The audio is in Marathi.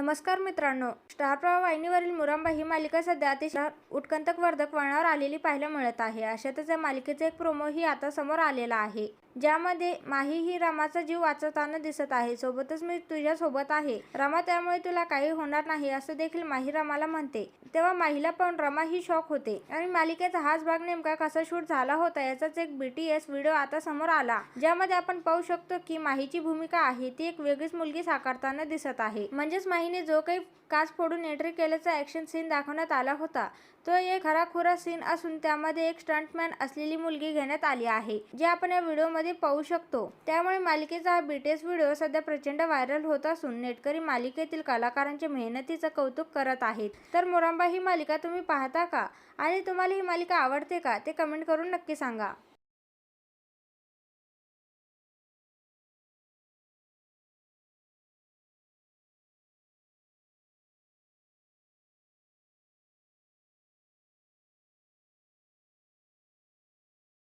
नमस्कार मित्रांनो. स्टार प्रवाह वाहिनीवरील मुरांबा ही मालिका सध्या अतिशय उत्कंतक वर्धक वळणावर आलेली पाहायला मिळत आहे. अशातच या मालिकेचा एक प्रोमो ही आता समोर आलेला आहे. ज्यामध्ये माही ही रामाचा जीव वाचवताना दिसत आहे. सोबतच मी तुझ्या सोबत आहे. रमा त्यामुळे तुला काही होणार नाही असं देखील माही रमाला म्हणते. तेव्हा माहीला पण रमा ही शॉक होते. आणि मालिकेचा हाच भाग नेमका कसा शूट झाला होता याचाच एक बीटीएस व्हिडिओ आता समोर आला. ज्यामध्ये आपण पाहू शकतो की माहीची भूमिका आहे ती एक वेगळीच मुलगी साकारताना दिसत आहे. म्हणजेच माहीने जो काही काच फोडून एंट्री केल्याचा ऍक्शन सीन दाखवण्यात आला होता तो एक खराखुरा सीन असून त्यामध्ये एक स्टंटमॅन असलेली मुलगी घेण्यात आली आहे जे आपण या व्हिडिओमध्ये मध्ये पाहू शकतो. त्यामुळे मालिकेचा हा बीटीएस व्हिडिओ सध्या प्रचंड व्हायरल होत असून नेटकरी मालिकेतील कलाकारांच्या मेहनतीचं कौतुक करत आहेत. तर मोरांबा ही मालिका तुम्ही पाहता का? आणि तुम्हाला ही मालिका आवडते का? ते कमेंट करून नक्की सांगा.